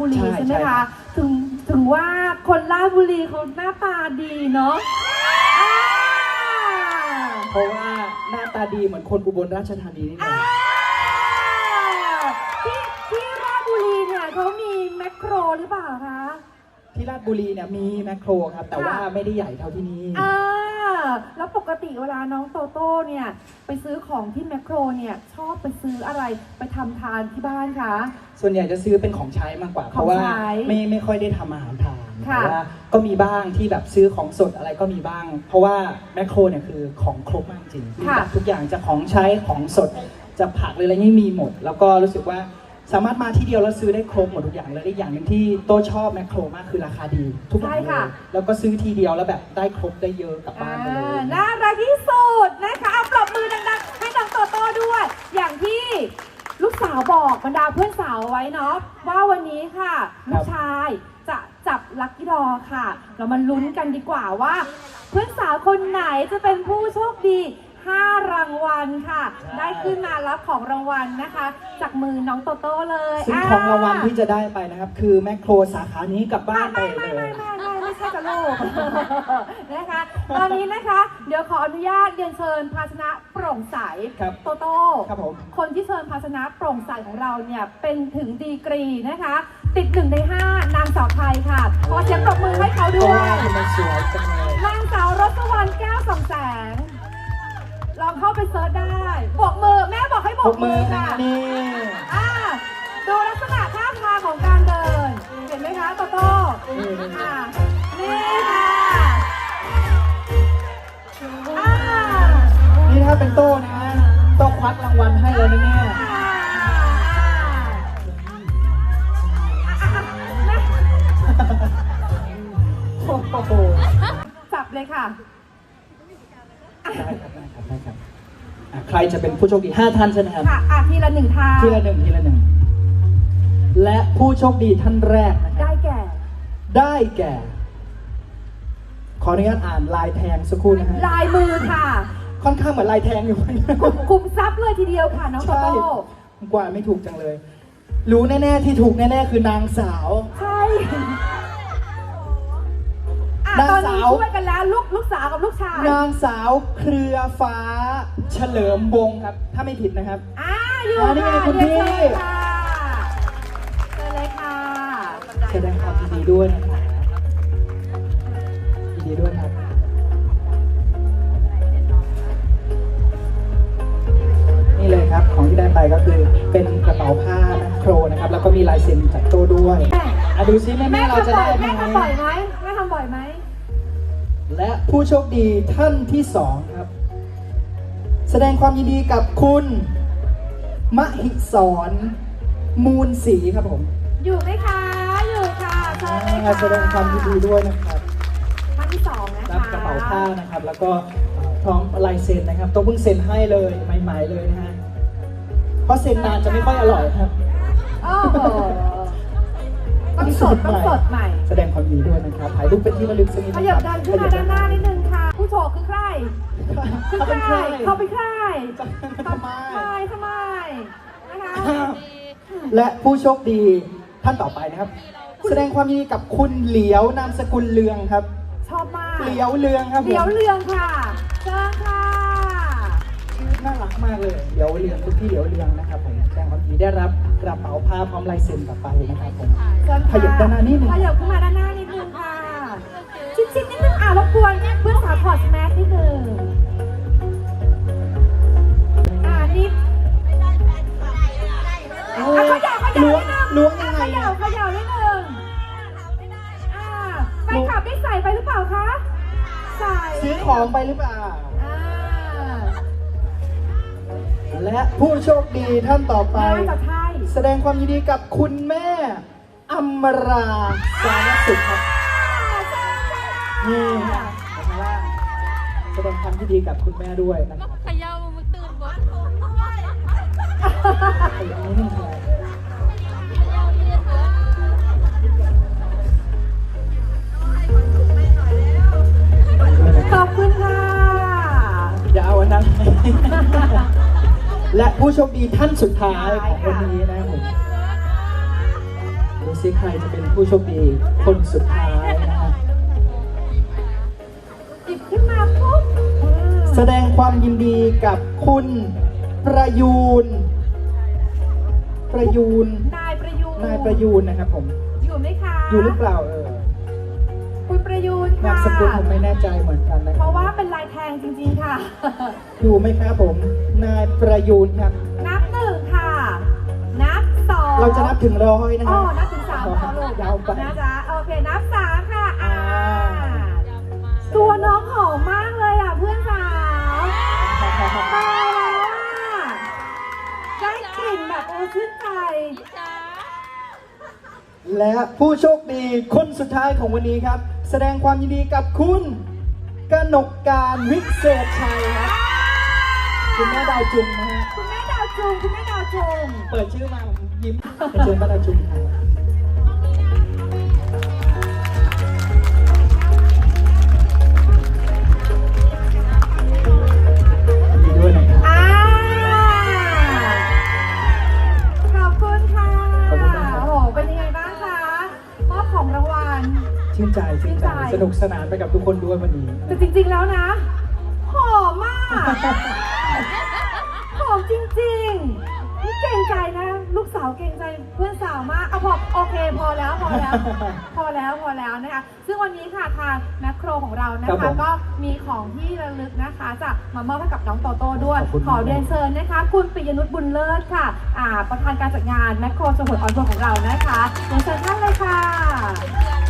บุรีใช่ใช่ไหมใช่ครัคะ บ ถึงถึงว่าคนราชบุรีเขาหน้าตาดีเนาะอ่าเพราะว่าหน้าตาดีเหมือนคนอุบลราชธานีนี่เออ่างที่ที่ราชบุรีเนี่ยเขามีแมคโครหรือเปล่าคะ ที่ราชบุรีเนี่ยมีแมคโครครับ แต่ว่าค่ะ ไม่ได้ใหญ่เท่าที่นี่ อ่า แล้วปกติเวลาน้องโตโต้เนี่ย ไปซื้อของที่แมคโครเนี่ย ชอบไปซื้ออะไรไปทำทานที่บ้านคะ ส่วนใหญ่จะซื้อเป็นของใช้มากกว่า เพราะว่าของใช้ไม่ไม่ค่อยได้ทำอาหารทานค่ะ แต่ว่าก็มีบ้างที่แบบซื้อของสดอะไรก็มีบ้าง เพราะว่าแมคโครเนี่ยคือของครบมากจริงมีแบบทุกอย่างจะของใช้ของสดจะผักเลยอะไรนี่มีหมด แล้วก็รู้สึกว่า สามารถมาที่เดียวแล้วซื้อได้ครบหมดทุกอย่างเลยและอีกอย่างหนึ่งที่โต้ชอบแมคโครมากคือราคาดีทุกอย่างเลยแล้วก็ซื้อทีเดียวแล้วแบบได้ครบได้เยอะกลับบ้านไปเลอ่ายน่ารักที่สุดนะคะเอาปรบมือดังๆ ให้น้องโตโต้ด้วย อย่างที่ลูกสาวบอกบรรดาเพื่อนสาวไว้เนาะว่าวันนี้ค่ะลูกชายจะจับลัคกี้ดอค่ะ เรามาลุ้นกันดีกว่าว่า เพื่อนสาวคนไหนจะเป็นผู้โชคดี5ราง วัลค่ะ ได้ขึ้นมารับของรางวัลนะคะ จากมือน้องโตโต้เลยซึ่งของรางวัลที่จะได้ไปนะครับ คือแมคโครสาขานี้กลับบ้านไปไม่เลไม่ยไม่ไม่ไม่ไม่ใช่กับลูกนะคะ ตอนนี้นะคะ เดี๋ยวขออนุญาตเรียนเชิญภาชนะโปร่งใสครับโตโต้ครับผม คนที่เชิญภาชนะโปร่งใสของเราเนี่ยเป็นถึงดีกรีนะคะ ติดหนึ่งในห้านางสาวไทยค่ะขอเสียงปรบมือให้เขาด้วโอ้ยทำไมสวยจังเลย นางสาวรสวรรณแก้วสองแสง ลองเข้าไปเซิร์ชได้บอกมือแม่บอกให้บปอรกบมืมืออนะค่ะ นี่ อ่าดูลักษณะท่าทางของการเดิน เห็นไหมคะโตโต้นี่นี่ อ่านี่ค่ะอ่านี่ถ้าเป็นโต้นะต้องควักรางวัลให้เลยนะเนี่ยอ่าอ่า โอ้โหจับเลยค่ะ ได้ครับได้ครับได้ครับอะใครจะเป็นผู้โชคดีห้าท่านใช่ไหมครับ ค่ะอะทีละหนึ่งทางทีละหนึ่งทีละหนึ่ง และผู้โชคดีท่านแรกนะคได้รับแก่ได้แก่ ขออนุญาตอ่านลายแทงสักครู่นะฮะลายมือค่ะ ค่อนข้างเหมือนลายแทงอยู่ คุมทรัพย์เลยทีเดียวค่ะน้องโตใช่โต้กว่าไม่ถูกจังเลย รู้แน่ ๆ ที่ถูกแน่ ๆ คือนางสาว ใช่อะ นางตอนนี้สาว ช่วยกันแล้วลูกลูกสาวกับลูกชาย นางสาวเครือฟ้า เฉลิมวงศ์ครับ ถ้าไม่ผิดนะครับ อ่าอยู่อ่านี่ไงค่ะคุณเรียนพี่เชิญค่ะเชิญเลยค่ะแสดงความยินดีด้วยนะครับยินดีด้วยครับ นี่เลยครับ ของที่ได้ไปก็คือเป็นกระเป๋าผ้าแมคโครนะครับ แล้วก็มีลายเซ็นจากโต้ด้วยแม่อะดูซิแม่แม่ๆเราจะได้ไหมแม่ทำบ่อยไหมแม่ทำบ่อยไหม และผู้โชคดีท่านที่สองครับ แสดงความยินดีกับคุณมหิศรมูลศรีครับผม อยู่ไหมคะ อยู่ค่ะเชิญเลยอ่าค่ะแสดงความยินดีด้วยนะครับท่านที่สองนะคะรับกระเป๋าผ้านะครับ แล้วก็เอ่อพร้อมลายเซ็นนะครับต้องเพิ่งเซ็นให้เลยใหม่ๆเลยนะฮะเพราะเซ็นนานจะไม่ค่อยอร่อยครับ โอ้โห ต้องสดต้องสดใหม่ แสดงความยินดีด้วยนะครับถ่ายรูปเป็นที่ระลึกสักนิดขนะยับครัดันขึ้นมาด้านหน้านิดนึงค่ะ ผู้โชว์คือใครคือเขาใคเป็นรใครเขาเป็นใครทำไมทำไมทำไมนะคะและผู้โชคดีท่านต่อไปนะครับ แสดงความยินดีกับคุณเหลียวนามสกุลเลืองครับ ชอบมากเหลียวเลืองครับผมเหลียวเรืองค่ะเชิญค่ะชื่อน่ารักมากเลยเหลียวเลืองคุณพี่เหลียวเลืองนะครับผมแสดงความยินดีได้รับ กระเป๋าผ้าพร้อมลายเซ็นกลับไปนะครับผมเชิญค่ะขยับด้านหน้านิดนึง ขยับขึ้นมาด้านหน้านิดนึงค่ะ ชิดๆนิดนึงอะรบกวนเพื่อนสาวถอดแมสนิดนึงอ่านิดโอ้อะขยับขยับล้วงนิดนึงล้วงยังไงอะขยัอะบขยับนิดนึงอ่าแฟนคลับได้ใส่ไปหรือเปล่าคะ ใส่ซื้อของไปหรือเปล่า อ่าและผู้โชคดีท่านต่อไป น่าจะใช่ แสดงความยินดีกับคุณแม่อมราสารสุขครับนี่ฮะเห็นไหมว่าแสดงความยินดีกับคุณแม่ด้วยนะครับ ขยาวมึงตื่นบ่อันนี้นี่คืออะไร และผู้โชคดีท่านสุดท้ายของวันนี้นะครับผมดูซิใครจะเป็นผู้โชคดีคนสุดท้ายนะฮะหยิบขึ้นมาปุ๊บอ่าแสดงความยินดีกับคุณประยูน ประยูน นายประยูนนายประยูนนะครับผม อยู่ไหมคะอยู่หรือเปล่าเออคุณประยูนนามค่ะสกุลผมไม่แน่ใจเหมือนกันนะเพครับราะว่าเป็นลายแทงจริงๆค่ะ อยู่ไหมครับผม นายประยูนครับ นับหนึ่งค่ะ นับสองเราจะนับถึงร้อยนะอ๋อฮะนับถึงสามพอลูกยาวไป นะจ๊ะโอเค นับสามค่ะอ่าอ่า ตัวน้องหอมมากเลยอะเพื่อนสาวตายแล้วอะได้กลิ่นแบบโอ้ชื่นใจ และผู้โชคดีคนสุดท้ายของวันนี้ครับ แสดงความยินดีกับคุณ กนกการวิเศษชัยครับ คุณแม่ดาวจุงนะฮะคุณแม่ดาวจุงคุณแม่ดาวจุงเปิดชื่อมาผมยิ้มไปเชิญแม่ดาวจุงครับยินดีด้วยนะครับ อ่าขอบคุณค่ะขอบคุณมากครับ โอ้โหเป็นยังไงบ้างคะมอบของรางวัล ชื่นใจชื่นใจ ชื่นใจ สนุกสนานไปกับทุกคนด้วยวันนี้ แต่จริงๆแล้วนะ หอมมากหอมจริงๆ นี่เก่งใจนะ ลูกสาวเก่งใจเพื่อนสาวมากเอาพอโอเคพอแล้วพอแล้ว พอแล้วพอแล้วนะคะซึ่งวันนี้ค่ะทางแมคโครของเรานะครัคะบผมก็มีของที่ระลึกนะคะจะมามอบให้กับน้องโตโต้ด้วยขอบคุณขอเรียนเชิญนะคะ คุณปิยนุชบุญเลิศค่ะอ่าประธานการจัดงานแมคโครจังหวัดออนทัวร์ของเรานะคะเรียนเชิญท่านเลยค่ะเชิ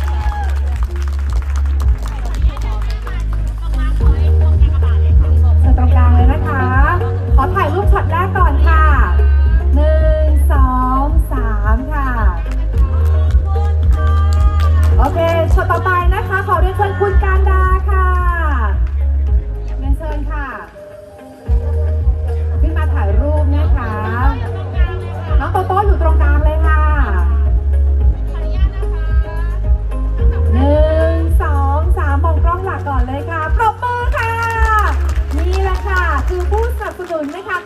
นับสนุนนะคะ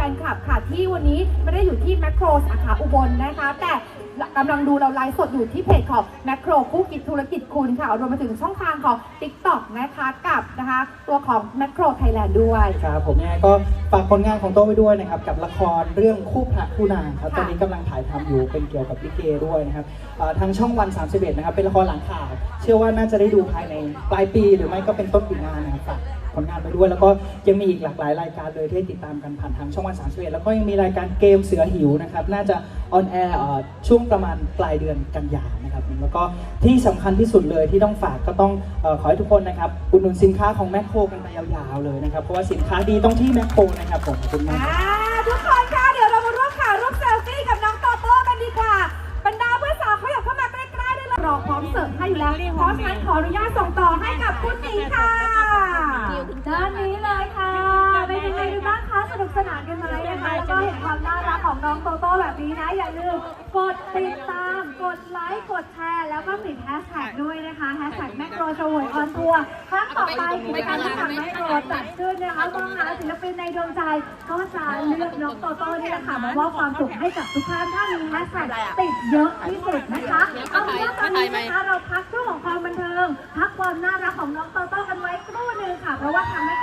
ฟนคลับค่ะ ที่วันนี้ไม่ได้อยู่ที่แมคโครสาขาอุบลนะคะ แต่กำลังดูเราไลฟ์สดอยู่ที่เพจของแมคโครคู่กิจธุรกิจคุณค่ะรวมไปถึงช่องทางของ TikTok นะคะกับนะคะ ตัวของแมคโครไทยแลนด์ด้วย ครับผมยังไงก็ฝากผลงานของโต้ไว้ด้วยนะครับ กับละครเรื่องคู่พระคู่นางครับค่ะ ตอนนี้กำลังถ่ายทำอยู่เป็นเกี่ยวกับลิเกด้วยนะครับเอ่อทางช่องวัน 31 นะครับ เป็นละครหลังข่าว เชื่อว่าน่าจะได้ดูภายในปลายปีหรือไม่ก็เป็นต้นปีหน้านะครับฝาก ผลงานไปด้วย แล้วก็ยังมีอีกหลากหลายรายการเลยที่ให้ติดตามกันผ่านทางช่องวัน31แล้วก็ยังมีรายการเกมเสือหิวนะครับ น่าจะออนแอร์ช่วงประมาณปลายเดือนกันยายนนะครับ แล้วก็ที่สำคัญที่สุดเลยที่ต้องฝากก็ต้องเอ่อขอให้ทุกคนนะครับอุดหนุนสินค้าของแมคโครกันไปยาวๆเลยนะครับ เพราะว่าสินค้าดีต้องที่แมคโครนะครับผมขอบคุณมากอ่าทุกคนค่ะเดี๋ยวเรามาร่วมถ่ายรูปเซลฟี่กับน้องโตโต้กันดีกว่าบรรดาเพื่อนสาวขยับเข้ามาใกล้ๆได้เลยรอพร้อมเสิร์ฟให้อยู่แล้วเพราะฉะนั้นขออนุญาตส่งต่อให้กับคุณหนิงค่ะ ด้ สนุกสนานกันไหมนะคะแล้วก็เห็นความน่ารักของน้องโตโต้แบบนี้นะ อย่าลืมกดติดตาม กดไลค์ กดแชร์ แล้วก็ติดแฮชแท็กด้วยนะคะแฮชแท็กแมคโครชวยออนทัวร์ครั้งต่อไปกิจกรรมที่ทางแมคโครจัดขึ้นนะคะมองหาศิลปินในดวงใจ ก็จะเลือกน้องโตโต้นี่แหละค่ะมามอบความสุขให้กับทุกท่านถ้ามีแฮชแท็กติดเยอะที่สุดนะคะเอาเป็นว่าตอนนี้นะคะเราพักช่วงของความบันเทิงพักความน่ารักของน้องโตโต้กันไว้ครู่หนึ่งค่ะเพราะว่าทางแม่